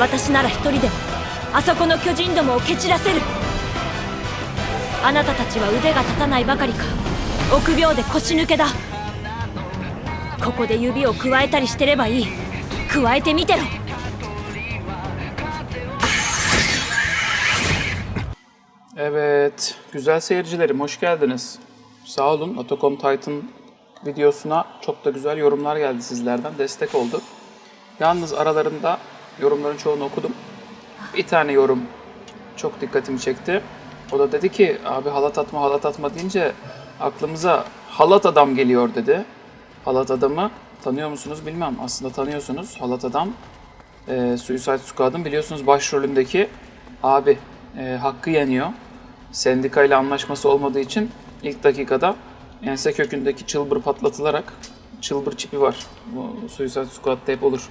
ので私なら一人でもあそこの巨人どもを蹴散らせるあなたたちは腕が立たないばかりか臆病で腰抜けだここで指を加えたりしてればいい加えてみてろ Evet, güzel seyircilerim hoş geldiniz. Sağ olun, Otocom Titan videosuna çok da güzel yorumlar geldi sizlerden, destek oldu. Yalnız aralarında yorumların çoğunu okudum. Bir tane yorum çok dikkatimi çekti. O da dedi ki, abi halat atma halat atma deyince aklımıza halat adam geliyor dedi. Halat adamı tanıyor musunuz bilmem. Aslında tanıyorsunuz. Halat adam e, Suicide Squad'ın biliyorsunuz başrolündeki abi e, hakkı yeniyor. Sendikayla anlaşması olmadığı için ilk dakikada ense kökündeki çılbır patlatılarak çılbır çipi var. Bu Suicide Squad'da hep olur.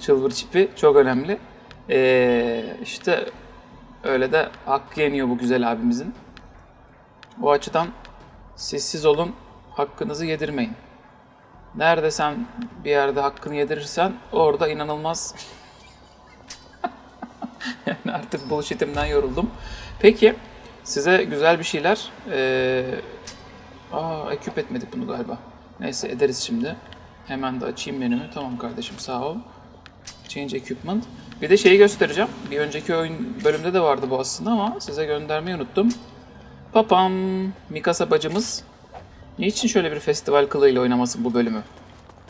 Çılbır çipi çok önemli. E, işte öyle de hakkı yeniyor bu güzel abimizin. O açıdan sessiz olun, hakkınızı yedirmeyin. Nerede sen bir yerde hakkını yedirirsen orada inanılmaz yani artık bullshitimden yoruldum. Peki size güzel bir şeyler ee... Aa eküp etmedik bunu galiba. Neyse ederiz şimdi. Hemen de açayım menümü. Tamam kardeşim sağ ol. Change equipment. Bir de şeyi göstereceğim. Bir önceki oyun bölümde de vardı bu aslında ama size göndermeyi unuttum. Papam. Mikasa bacımız Niçin şöyle bir festival kılığıyla oynamasın bu bölümü?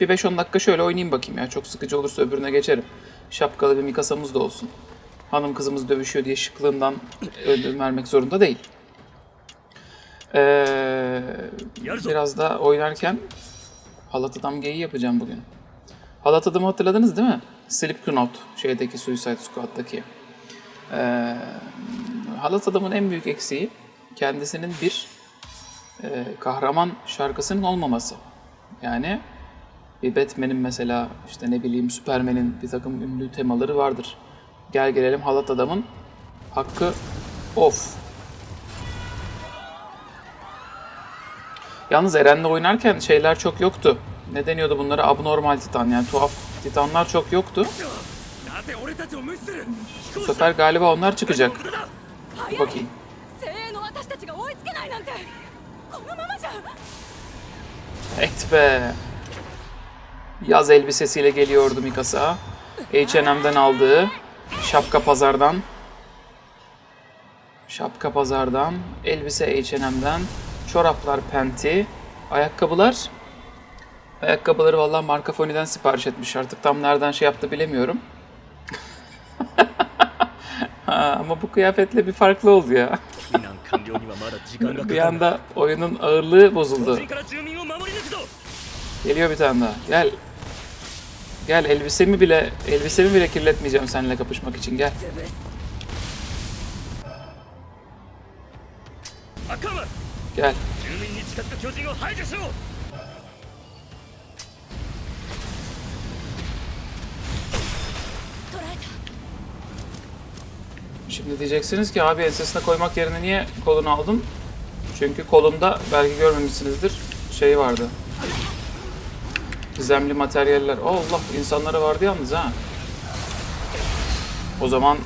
Bir 5-10 dakika şöyle oynayayım bakayım ya. Çok sıkıcı olursa öbürüne geçerim. Şapkalı bir Mikasa'mız da olsun. Hanım kızımız dövüşüyor diye şıklığından ödül vermek zorunda değil. Ee, biraz da oynarken halat adam geyi yapacağım bugün. Halat adamı hatırladınız değil mi? Slipknot şeydeki Suicide Squad'daki. Ee, halat adamın en büyük eksiği kendisinin bir e, kahraman şarkısının olmaması. Yani bir Batman'in mesela işte ne bileyim Superman'in bir takım ünlü temaları vardır. Gel gelelim halat adamın hakkı of. Yalnız Eren'le oynarken şeyler çok yoktu. Ne deniyordu bunlara? Abnormal titan yani tuhaf Titanlar çok yoktu. Bu sefer galiba onlar çıkacak. Bakayım. Evet be. Yaz elbisesiyle geliyordu Mikasa. H&M'den aldığı şapka pazardan. Şapka pazardan, elbise H&M'den, çoraplar penti, ayakkabılar Ayakkabıları vallahi marka foniden sipariş etmiş. Artık tam nereden şey yaptı bilemiyorum. ha, ama bu kıyafetle bir farklı oldu ya. bir anda oyunun ağırlığı bozuldu. Geliyor bir tane daha. Gel. Gel elbisemi bile elbisemi bile kirletmeyeceğim seninle kapışmak için gel. Gel. Şimdi diyeceksiniz ki abi ensesine koymak yerine niye kolunu aldım? Çünkü kolumda belki görmemişsinizdir şey vardı. Gizemli materyaller. Oh Allah insanlara vardı yalnız ha. O zaman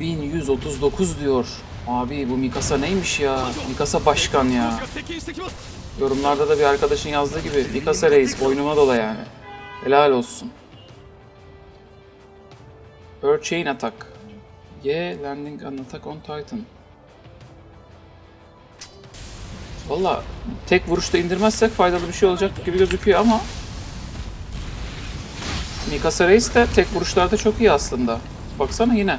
1139 diyor. Abi bu Mikasa neymiş ya? Mikasa başkan ya. Yorumlarda da bir arkadaşın yazdığı gibi Mikasa reis boynuma dola yani. Helal olsun. Hurricane Attack. Yeah, landing an attack on Titan. Valla tek vuruşta indirmezsek faydalı bir şey olacak gibi gözüküyor ama Mikasa Reis de tek vuruşlarda çok iyi aslında. Baksana yine.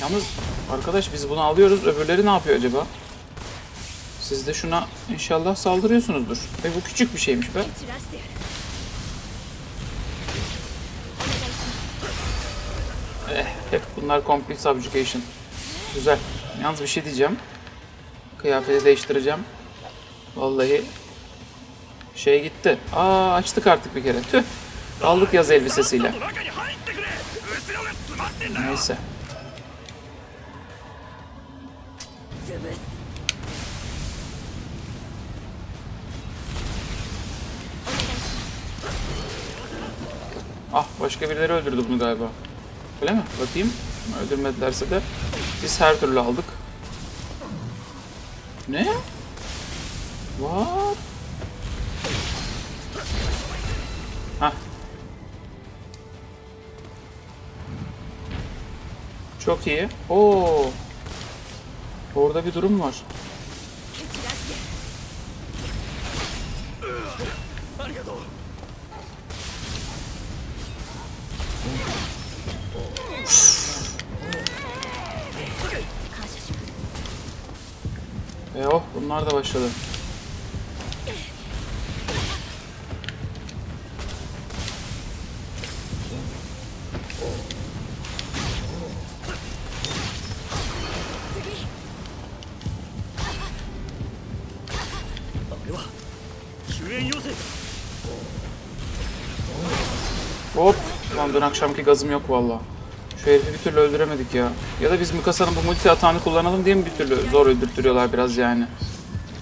Yalnız arkadaş biz bunu alıyoruz. Öbürleri ne yapıyor acaba? Siz de şuna inşallah saldırıyorsunuzdur. Ve bu küçük bir şeymiş be. Eh, evet, bunlar complete subjugation. Güzel. Yalnız bir şey diyeceğim. Kıyafeti değiştireceğim. Vallahi şey gitti. Aa açtık artık bir kere. Tüh. Aldık yaz elbisesiyle. Neyse. Ah başka birileri öldürdü bunu galiba. Öyle mi? Bakayım. Öldürmedilerse de biz her türlü aldık. Ne? What? Hah. Çok iyi. Oo. Orada bir durum var. Bunlar da başladı. Hop. Lan dün akşamki gazım yok valla. Şu herifi bir türlü öldüremedik ya. Ya da biz Mikasa'nın bu multi atağını kullanalım diye mi bir türlü zor öldürtüyorlar biraz yani.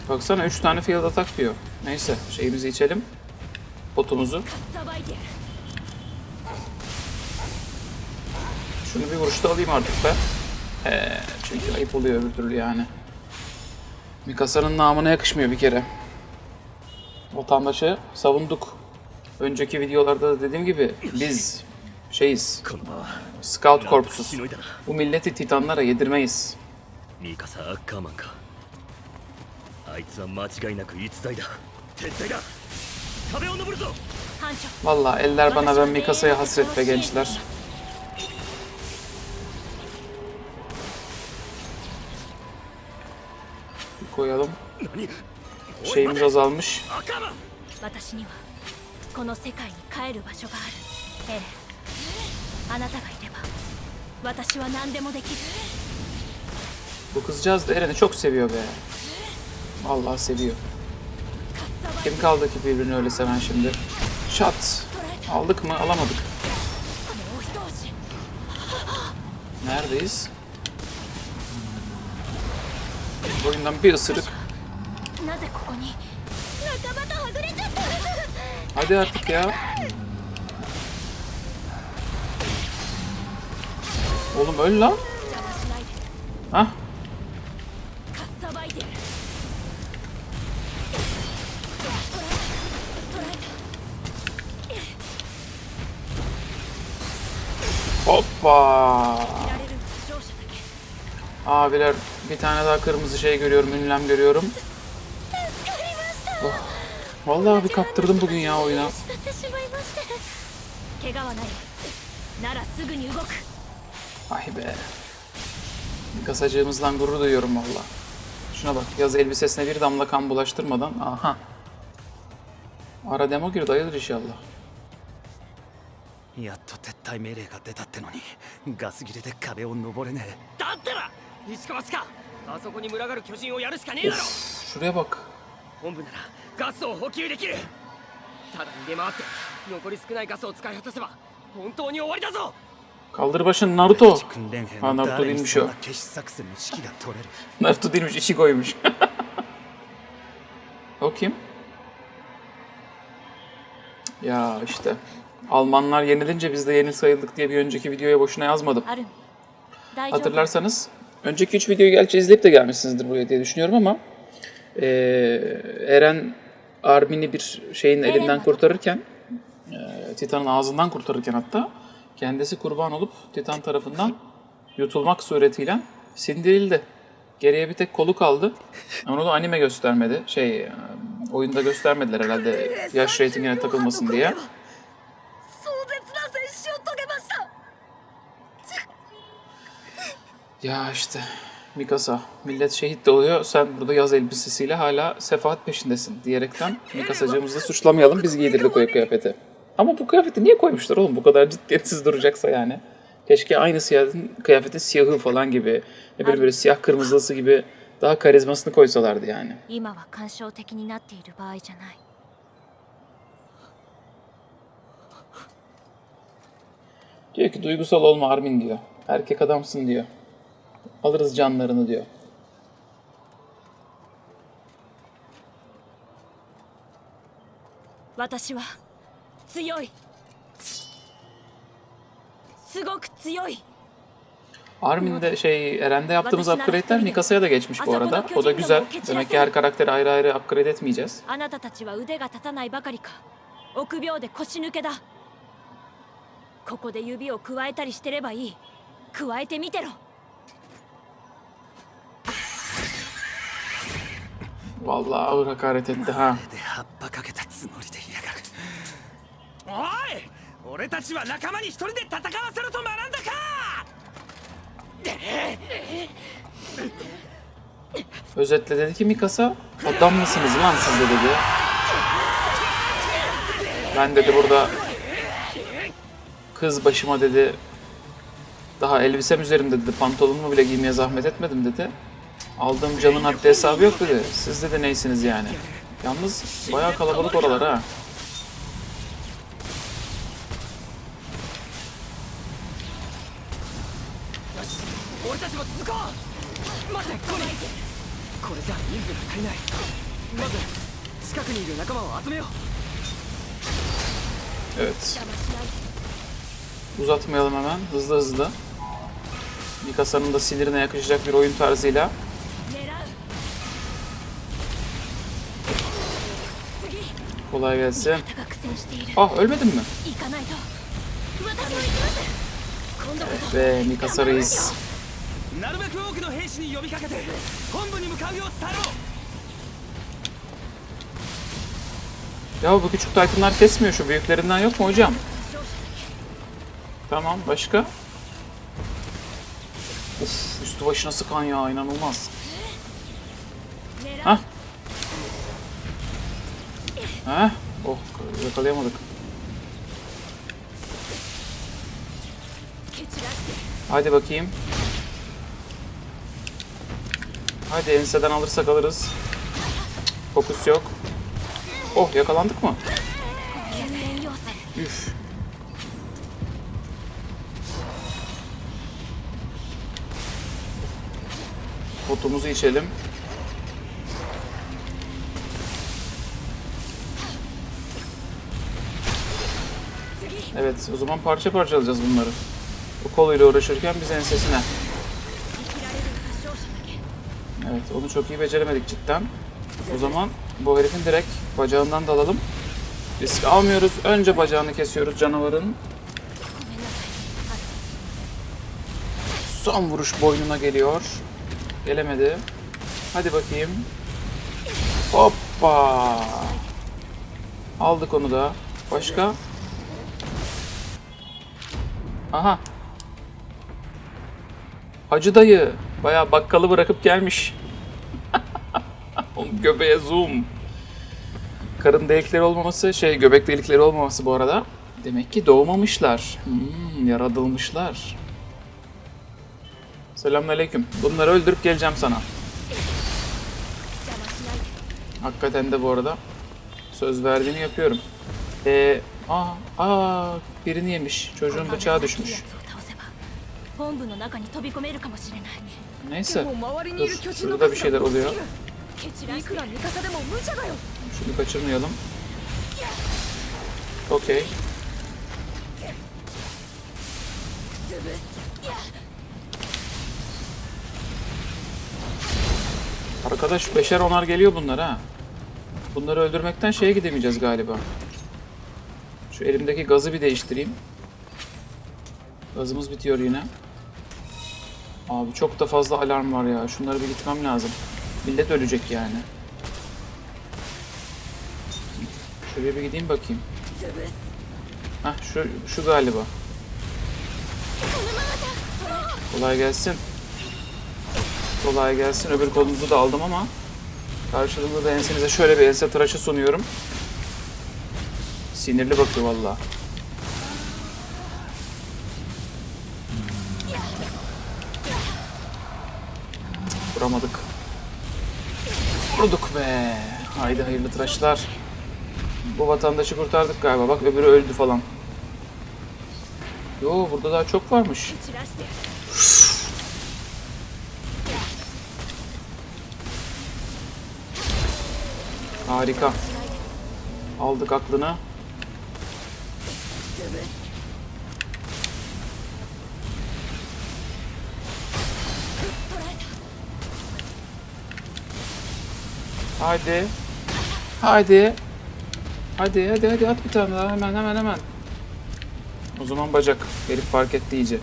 Baksana 3 tane field atak diyor. Neyse şeyimizi içelim. Potumuzu. Şunu bir vuruşta alayım artık ben. Ee, çünkü ayıp oluyor öbür türlü yani. Mikasa'nın namına yakışmıyor bir kere. Vatandaşı savunduk. Önceki videolarda da dediğim gibi biz şeyiz. Scout korpusuz. Bu milleti titanlara yedirmeyiz. Mikasa Akkaman. あいつは間違いなく逸材だ撤退だ壁を登るぞ 班長 Vallahi eller bana ben Mikasa'ya hasret be gençler. Bir koyalım. 何 Şeyimiz azalmış. アッカーマン私にはこの世界に帰る場所があるエレンあなたがいれば私は何でもできる Bu kızcağız da Eren'i çok seviyor be. Vallahi seviyor. Kim kaldı ki birbirini öyle seven şimdi? Şat. Aldık mı? Alamadık. Neredeyiz? Hmm. Boyundan bir ısırık. Hadi artık ya. Oğlum öl lan. Hah Hoppa. Abiler bir tane daha kırmızı şey görüyorum, ünlem görüyorum. Oh. Vallahi abi kaptırdım bugün ya oyuna. Ay be. Kasacığımızdan gurur duyuyorum valla. Şuna bak yaz elbisesine bir damla kan bulaştırmadan. Aha. Ara demo girdi hayırdır inşallah. やっと撤退命令が出たってのにガス切れで壁を登れねえだったら石川かあそこに群がる巨人をやるしかねえだろ Şuraya bak. 本部ならガスを補給できるただ逃げ回って残り少ないガスを使い果たせば本当に終わりだぞ Kaldır başını Naruto. Ha の Naruto değilmiş o. な決死作戦の指揮が取れる Naruto değilmiş işi koymuş. o kim? Ya işte. Almanlar yenilince biz de yenil sayıldık diye bir önceki videoya boşuna yazmadım. Hatırlarsanız önceki 3 videoyu gerçi izleyip de gelmişsinizdir buraya diye düşünüyorum ama e, Eren Armin'i bir şeyin elinden kurtarırken e, Titan'ın ağzından kurtarırken hatta kendisi kurban olup Titan tarafından yutulmak suretiyle sindirildi. Geriye bir tek kolu kaldı. Onu da anime göstermedi. Şey oyunda göstermediler herhalde yaş reytingine takılmasın diye. Ya işte Mikasa millet şehit de oluyor. Sen burada yaz elbisesiyle hala sefahat peşindesin diyerekten Mikasacığımızı suçlamayalım. Biz giydirdik o kıyafeti. Ama bu kıyafeti niye koymuşlar oğlum bu kadar ciddiyetsiz duracaksa yani. Keşke aynı siyahın kıyafetin siyahı falan gibi. Ne böyle böyle siyah kırmızılısı gibi daha karizmasını koysalardı yani. Diyor ki duygusal olma Armin diyor. Erkek adamsın diyor. Alırız canlarını diyor. 私は強い すごく強い Armin'de şey Eren'de yaptığımız upgrade'ler Mikasa'ya da geçmiş bu arada. O da güzel. Demek ki her karakteri ayrı ayrı upgrade etmeyeceğiz. あなたたちは腕が立たないばかりか臆病で腰抜けだここで指を加えたりしてればいい加えてみてろ Vallahi ağır hakaret etti ha. で葉っぱかけたつもりでいやがるおい俺たちは仲間に一人で戦わせろと学んだか Özetle dedi ki Mikasa adam mısınız lan siz de dedi. Ben dedi burada kız başıma dedi daha elbisem üzerimde dedi pantolonumu bile giymeye zahmet etmedim dedi. Aldığım canın haddi hesabı yok dedi. Siz de deneysiniz yani. Yalnız bayağı kalabalık oralar ha. Evet. Uzatmayalım hemen. Hızlı hızlı. Mikasa'nın da sinirine yakışacak bir oyun tarzıyla Kolay gelsin. Ah ölmedin mi? Ve Mikasa Ya bu küçük Titan'lar kesmiyor şu büyüklerinden yok mu hocam? Tamam başka? Of üstü başına sıkan ya inanılmaz. Hah Ha? Oh yakalayamadık. Hadi bakayım. Hadi enseden alırsak alırız. Fokus yok. Oh yakalandık mı? Üf. Potumuzu içelim. Evet o zaman parça parça alacağız bunları. O koluyla uğraşırken biz ensesine. Evet onu çok iyi beceremedik cidden. O zaman bu herifin direkt bacağından dalalım. Risk almıyoruz. Önce bacağını kesiyoruz canavarın. Son vuruş boynuna geliyor. Gelemedi. Hadi bakayım. Hoppa. Aldık onu da. Başka? Aha. Hacı dayı baya bakkalı bırakıp gelmiş. Onun göbeğe zoom. Karın delikleri olmaması, şey göbek delikleri olmaması bu arada. Demek ki doğmamışlar. Hmm, yaratılmışlar. Selamünaleyküm. Bunları öldürüp geleceğim sana. Hakikaten de bu arada söz verdiğimi yapıyorum. Ee, aa, aa birini yemiş. Çocuğun bıçağı düşmüş. Neyse. Dur, şurada bir şeyler oluyor. Şunu kaçırmayalım. Okey. Arkadaş beşer onar geliyor bunlar ha. Bunları öldürmekten şeye gidemeyeceğiz galiba. Şu elimdeki gazı bir değiştireyim. Gazımız bitiyor yine. Abi çok da fazla alarm var ya. Şunları bir gitmem lazım. Millet ölecek yani. Şuraya bir gideyim bakayım. Hah şu, şu galiba. Kolay gelsin. Kolay gelsin. Öbür kolunuzu da aldım ama karşılığında da ensenize şöyle bir ense tıraşı sunuyorum. Sinirli bakıyor valla. Vuramadık. Vurduk be. Haydi hayırlı tıraşlar. Bu vatandaşı kurtardık galiba. Bak öbürü öldü falan. Yo burada daha çok varmış. Harika. Aldık aklını gibi. Haydi. Haydi. Hadi hadi hadi at bir tane daha hemen hemen hemen. O zaman bacak. Herif fark etti iyice.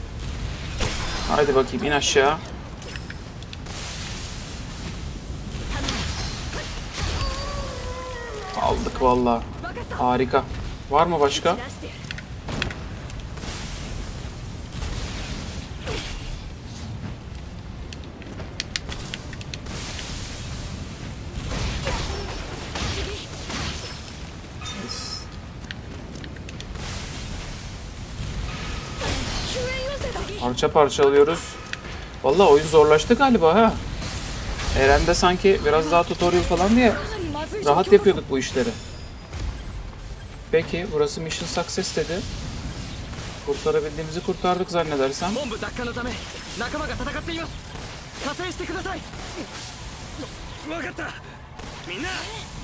Haydi bakayım in aşağı. Aldık valla. Harika. Var mı başka? parça parça alıyoruz. Valla oyun zorlaştı galiba ha. Eren'de sanki biraz daha tutorial falan diye rahat yapıyorduk bu işleri. Peki burası mission success dedi. Kurtarabildiğimizi kurtardık zannedersem.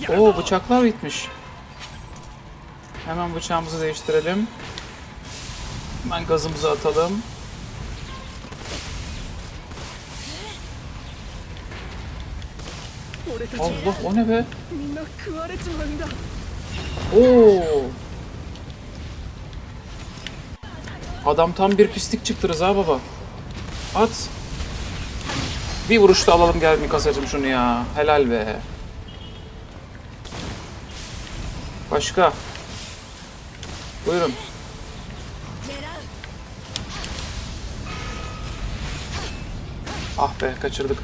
Oo bıçaklar bitmiş. Hemen bıçağımızı değiştirelim. Hemen gazımızı atalım. Allah o ne be? Oo. Adam tam bir pislik çıktırız ha baba. At. Bir vuruşta alalım gel Mikasa'cım şunu ya. Helal be. Başka. Buyurun. Ah be kaçırdık.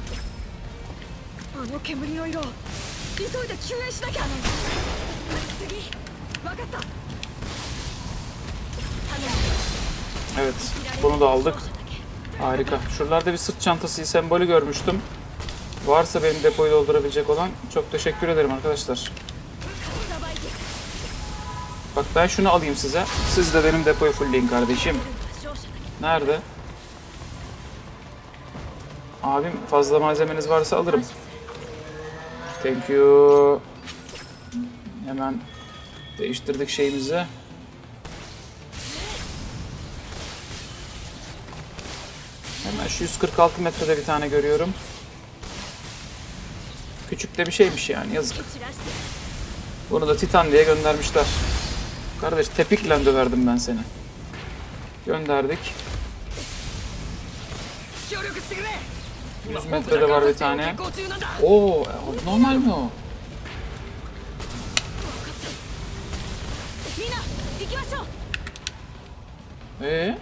あの煙の色急いで救援しなきゃ次分かった Evet. Bunu da aldık. Harika. Şuralarda bir sırt çantası sembolü görmüştüm. Varsa benim depoyu doldurabilecek olan çok teşekkür ederim arkadaşlar. Bak ben şunu alayım size. Siz de benim depoyu fullleyin kardeşim. 勝者だけ Nerede? Abim fazla malzemeniz varsa alırım. Thank you. Hemen değiştirdik şeyimizi. Hemen şu 146 metrede bir tane görüyorum. Küçük de bir şeymiş yani yazık. Bunu da Titan diye göndermişler. Kardeş tepikle döverdim ben seni. Gönderdik. 100 metrede var bir tane. Oo, normal mi o? Ee?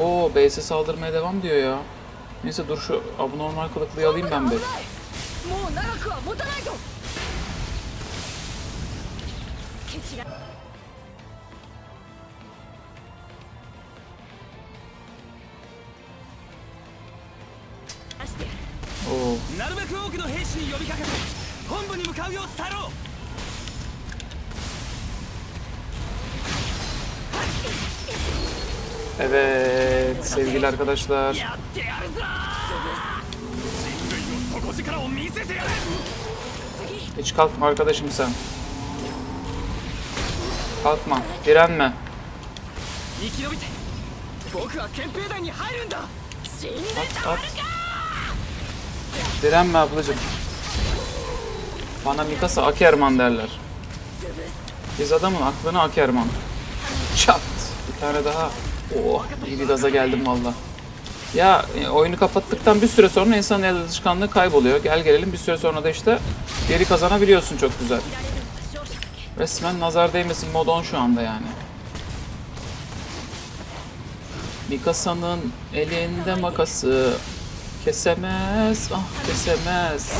Oo, base'e saldırmaya devam diyor ya. Neyse dur şu abnormal kılıklıyı alayım ben bir. べく多くの兵士に呼びかけて本部に向かうよう去ろう evet sevgili arkadaşlar. やってやるぞ人類の底力を見せてやる Hiç kalkma arkadaşım sen. Kalkma, direnme. 生き延びて僕は憲兵団に入るんだ死んで At, at. Direnme ablacım. Bana Mikasa Akerman derler. Biz adamın aklını Akerman. Çat. Bir tane daha. Oh iyi bir gaza geldim valla. Ya e, oyunu kapattıktan bir süre sonra insanın el alışkanlığı kayboluyor. Gel gelelim bir süre sonra da işte geri kazanabiliyorsun çok güzel. Resmen nazar değmesin mod 10 şu anda yani. Mikasa'nın elinde makası kesemez, ah kesemez.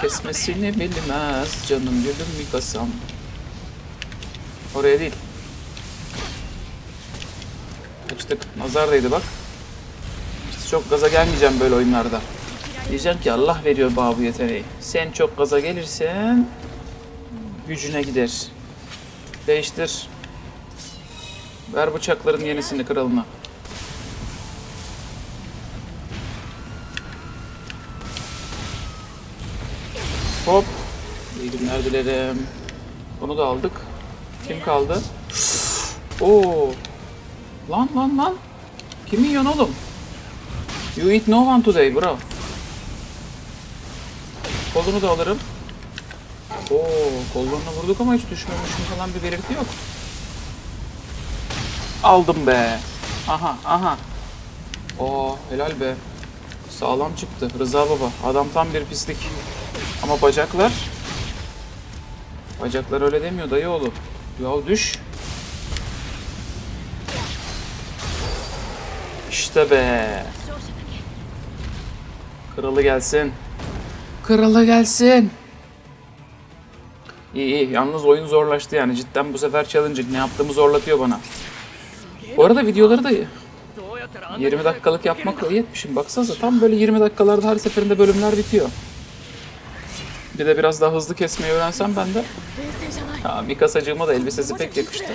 Kesmesini bilmez canım gülüm Mikasa'm. Oraya değil. Kaçtık. Nazar bak. İşte çok gaza gelmeyeceğim böyle oyunlarda. Diyeceğim ki Allah veriyor bana bu yeteneği. Sen çok gaza gelirsen gücüne gider. Değiştir. Ver bıçakların yenisini kralına. Günler dilerim. Bunu da aldık. Kim kaldı? Oo. Lan lan lan. Kimi yiyorsun oğlum? You eat no one today bro. Kolunu da alırım. Oo, kollarına vurduk ama hiç düşmemişim falan bir belirti yok. Aldım be. Aha, aha. Oo, helal be. Sağlam çıktı. Rıza baba. Adam tam bir pislik. Ama bacaklar... Bacaklar öyle demiyor dayı oğlu. Ya düş. İşte be. Kralı gelsin. Kralı gelsin. İyi iyi. Yalnız oyun zorlaştı yani. Cidden bu sefer challenging. Ne yaptığımı zorlatıyor bana. Bu arada videoları da 20 dakikalık yapmakla iyi etmişim. Baksanıza tam böyle 20 dakikalarda her seferinde bölümler bitiyor. Bir de biraz daha hızlı kesmeyi öğrensem ben de. Ha, Mikasacığıma da elbisesi pek yakıştı.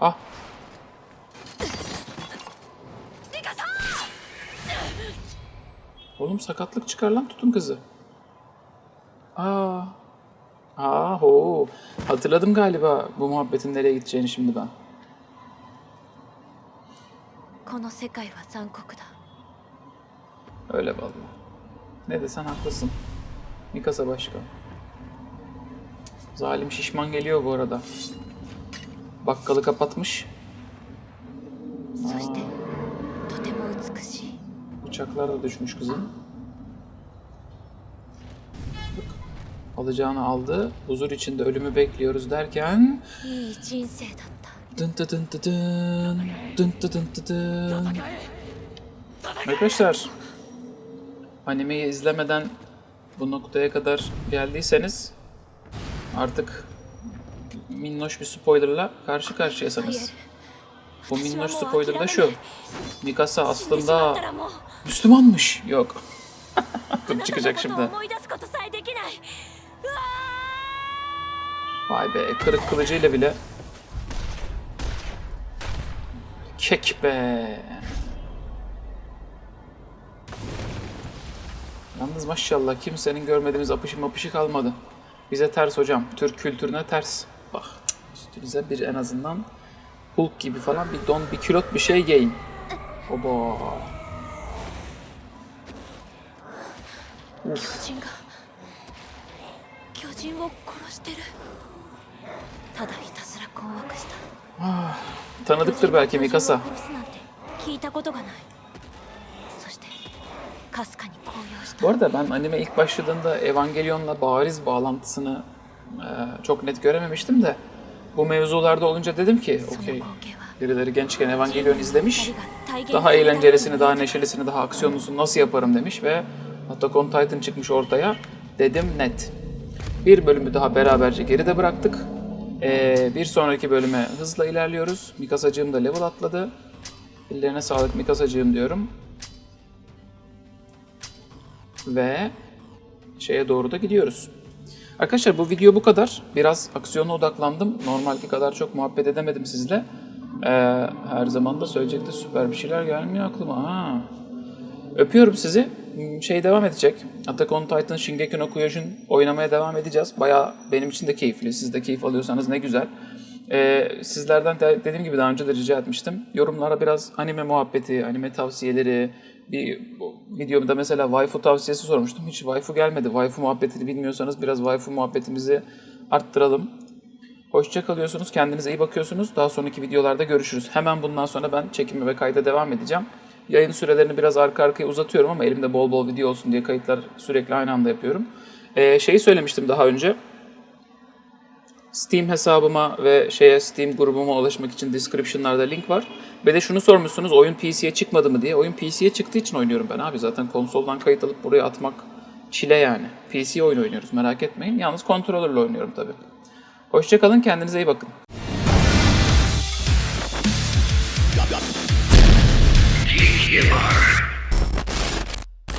Ah. Oğlum sakatlık çıkar lan tutun kızı. Aa. Aa ho. Hatırladım galiba bu muhabbetin nereye gideceğini şimdi ben. この世界は残酷だ Öyle vallahi. Ne desen haklısın. Mikasa başka. Zalim şişman geliyor bu arada. Bakkalı kapatmış. Aa. Bıçaklar da düşmüş kızın. alacağını aldı. Huzur içinde ölümü bekliyoruz derken... Dın dı dın dı dın, dın dın dın. Arkadaşlar, animeyi izlemeden bu noktaya kadar geldiyseniz artık minnoş bir spoilerla karşı karşıyasanız. Bu minnoş spoiler da şu. Mikasa aslında Müslümanmış. Yok. Aklım çıkacak şimdi. Vay be kırık kılıcıyla bile. Kek be. Yalnız maşallah kimsenin görmediğimiz apışı mapışı kalmadı. Bize ters hocam. Türk kültürüne ters. Bak üstünüze bir en azından Hulk gibi falan bir don bir külot bir şey giyin. Oba. 巨人が巨人を殺してるただひたすら困惑した Tanıdıktır belki 巨人を Mikasa. 殺すなんて聞いたことがない bu arada ben anime ilk başladığında Evangelion'la bariz bağlantısını e, çok net görememiştim de bu mevzularda olunca dedim ki okey birileri gençken Evangelion izlemiş daha eğlencelisini, daha neşelisini, daha aksiyonlusunu nasıl yaparım demiş ve Attack on Titan çıkmış ortaya dedim net. Bir bölümü daha beraberce geride bıraktık. Ee, bir sonraki bölüme hızla ilerliyoruz. Mikasacığım da level atladı. Ellerine sağlık Mikasacığım diyorum. Ve şeye doğru da gidiyoruz. Arkadaşlar bu video bu kadar. Biraz aksiyona odaklandım. Normalki kadar çok muhabbet edemedim sizle. Ee, her zaman da söyleyecekti süper bir şeyler gelmiyor aklıma. Ha. Öpüyorum sizi. Hmm, Şey devam edecek. Attack on Titan Shingeki no Kyojin oynamaya devam edeceğiz. Baya benim için de keyifli. Siz de keyif alıyorsanız ne güzel. Ee, sizlerden de dediğim gibi daha önce de rica etmiştim. Yorumlara biraz anime muhabbeti, anime tavsiyeleri, bir videomda mesela waifu tavsiyesi sormuştum. Hiç waifu gelmedi. Waifu muhabbetini bilmiyorsanız biraz waifu muhabbetimizi arttıralım. Hoşça kalıyorsunuz. Kendinize iyi bakıyorsunuz. Daha sonraki videolarda görüşürüz. Hemen bundan sonra ben çekime ve kayda devam edeceğim. Yayın sürelerini biraz arka arkaya uzatıyorum ama elimde bol bol video olsun diye kayıtlar sürekli aynı anda yapıyorum. Ee, şeyi söylemiştim daha önce. Steam hesabıma ve şeye Steam grubuma ulaşmak için description'larda link var. Ve de şunu sormuşsunuz oyun PC'ye çıkmadı mı diye. Oyun PC'ye çıktığı için oynuyorum ben abi. Zaten konsoldan kayıt alıp buraya atmak çile yani. PC oyun oynuyoruz merak etmeyin. Yalnız kontrolörle oynuyorum tabii. Hoşçakalın kendinize iyi bakın. 一把